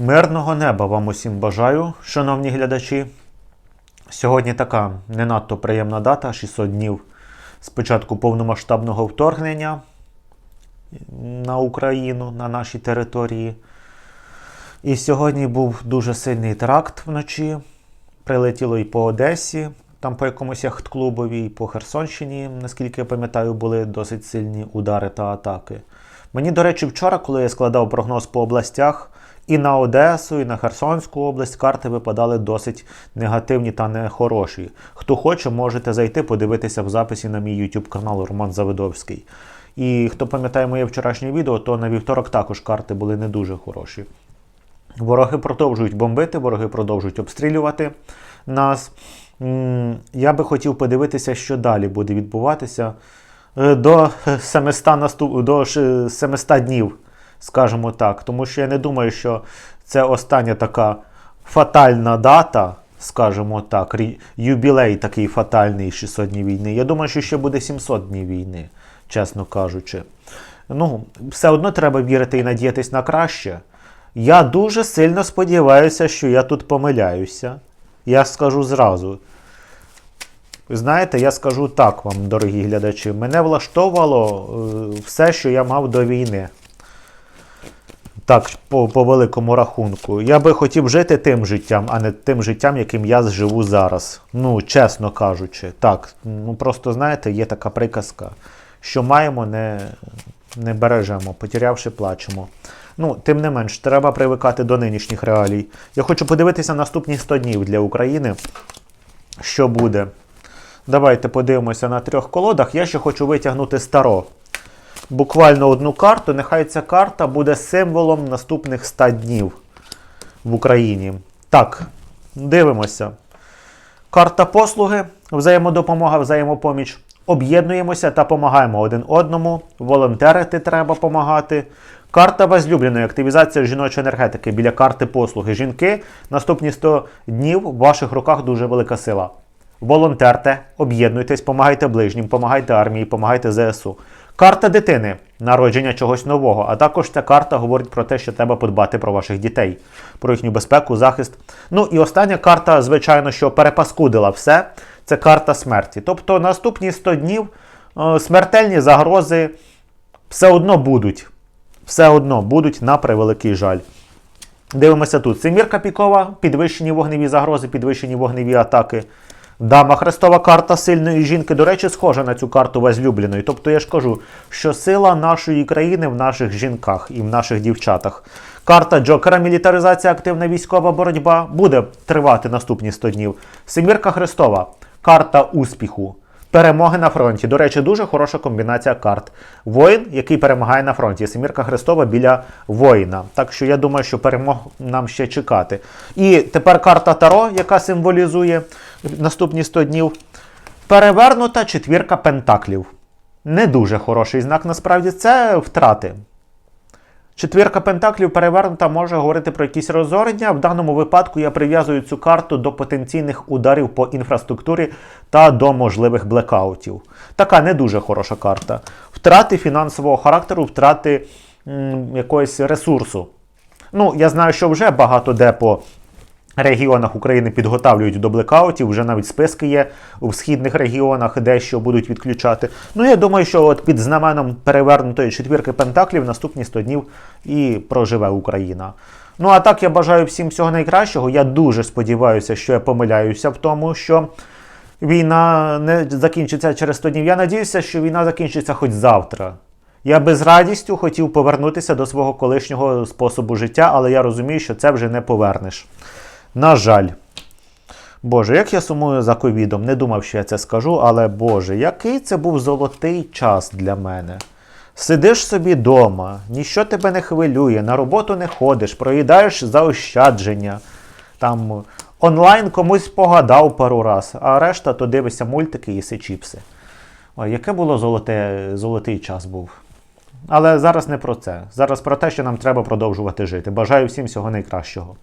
Мирного неба вам усім бажаю, шановні глядачі. Сьогодні така не надто приємна дата 600 днів з початку повномасштабного вторгнення на Україну, на нашій території. І сьогодні був дуже сильний теракт вночі. Прилетіло і по Одесі, там по якомусь яхт-клубові, і по Херсонщині, наскільки я пам'ятаю, були досить сильні удари та атаки. Мені, до речі, вчора, коли я складав прогноз по областях, і на Одесу, і на Херсонську область карти випадали досить негативні та нехороші. Хто хоче, можете зайти, подивитися в записі на мій YouTube канал Роман Завидовський. І хто пам'ятає моє вчорашнє відео, то на вівторок також карти були не дуже хороші. Вороги продовжують бомбити, вороги продовжують обстрілювати нас. Я би хотів подивитися, що далі буде відбуватися Е, до 700, наступ... до 700 днів, скажімо так. Тому що я не думаю, що це остання така фатальна дата, скажімо так, юбілей такий фатальний 600 днів війни. Я думаю, що ще буде 700 днів війни, чесно кажучи. Ну, все одно треба вірити і надіятись на краще. Я дуже сильно сподіваюся, що я тут помиляюся. Я скажу зразу. Знаєте, я скажу так вам, дорогі глядачі. Мене влаштовувало е, все, що я мав до війни. Так, по, по великому рахунку. Я би хотів жити тим життям, а не тим життям, яким я живу зараз. Ну, чесно кажучи. Так, ну просто знаєте, є така приказка, що маємо, не, не бережемо, потерявши, плачемо. Ну, тим не менш, треба привикати до нинішніх реалій. Я хочу подивитися наступні 100 днів для України. Що буде? Давайте подивимося на трьох колодах. Я ще хочу витягнути старо. Буквально одну карту. Нехай ця карта буде символом наступних 100 днів в Україні. Так, дивимося. Карта послуги, взаємодопомога, взаємопоміч. Об'єднуємося та допомагаємо один одному. Волонтерити треба допомагати. Карта возлюбленої, активізація жіночої енергетики біля карти послуги. Жінки, наступні 100 днів в ваших руках дуже велика сила. Волонтерте, об'єднуйтесь, помагайте ближнім, помагайте армії, помагайте ЗСУ. Карта дитини, народження чогось нового. А також ця карта говорить про те, що треба подбати про ваших дітей, про їхню безпеку, захист. Ну і остання карта, звичайно, що перепаскудила все. Це карта смерті. Тобто наступні 100 днів е, смертельні загрози все одно будуть. Все одно будуть на превеликий жаль. Дивимося тут. Семірка пікова, підвищені вогневі загрози, підвищені вогневі атаки. Дама Хрестова карта сильної жінки, до речі, схожа на цю карту возлюбленої. Тобто я ж кажу, що сила нашої країни в наших жінках і в наших дівчатах. Карта Джокера, мілітаризація, активна військова боротьба буде тривати наступні 100 днів. Семірка Хрестова, карта успіху. Перемоги на фронті. До речі, дуже хороша комбінація карт. Воїн, який перемагає на фронті. Семірка Христова біля воїна. Так що я думаю, що перемог нам ще чекати. І тепер карта Таро, яка символізує наступні 100 днів. Перевернута четвірка пентаклів. Не дуже хороший знак, насправді, це втрати. Четвірка пентаклів перевернута може говорити про якісь розорення. В даному випадку я прив'язую цю карту до потенційних ударів по інфраструктурі та до можливих блекаутів. Така не дуже хороша карта. Втрати фінансового характеру, втрати м, якогось ресурсу. Ну, я знаю, що вже багато де по регіонах України підготавлюють до блекаутів, вже навіть списки є у східних регіонах, дещо будуть відключати. Ну, я думаю, що от під знаменом перевернутої четвірки пентаклів наступні 100 днів і проживе Україна. Ну, а так я бажаю всім всього найкращого. Я дуже сподіваюся, що я помиляюся в тому, що війна не закінчиться через 100 днів. Я надіюся, що війна закінчиться хоч завтра. Я би з радістю хотів повернутися до свого колишнього способу життя, але я розумію, що це вже не повернеш. На жаль. Боже, як я сумую за ковідом, не думав, що я це скажу, але Боже, який це був золотий час для мене. Сидиш собі вдома, ніщо тебе не хвилює, на роботу не ходиш, проїдаєш заощадження. Там онлайн комусь погадав пару раз, а решта то дивишся мультики і їси чіпси. Ой, яке було золоте, золотий час був. Але зараз не про це. Зараз про те, що нам треба продовжувати жити. Бажаю всім всього найкращого.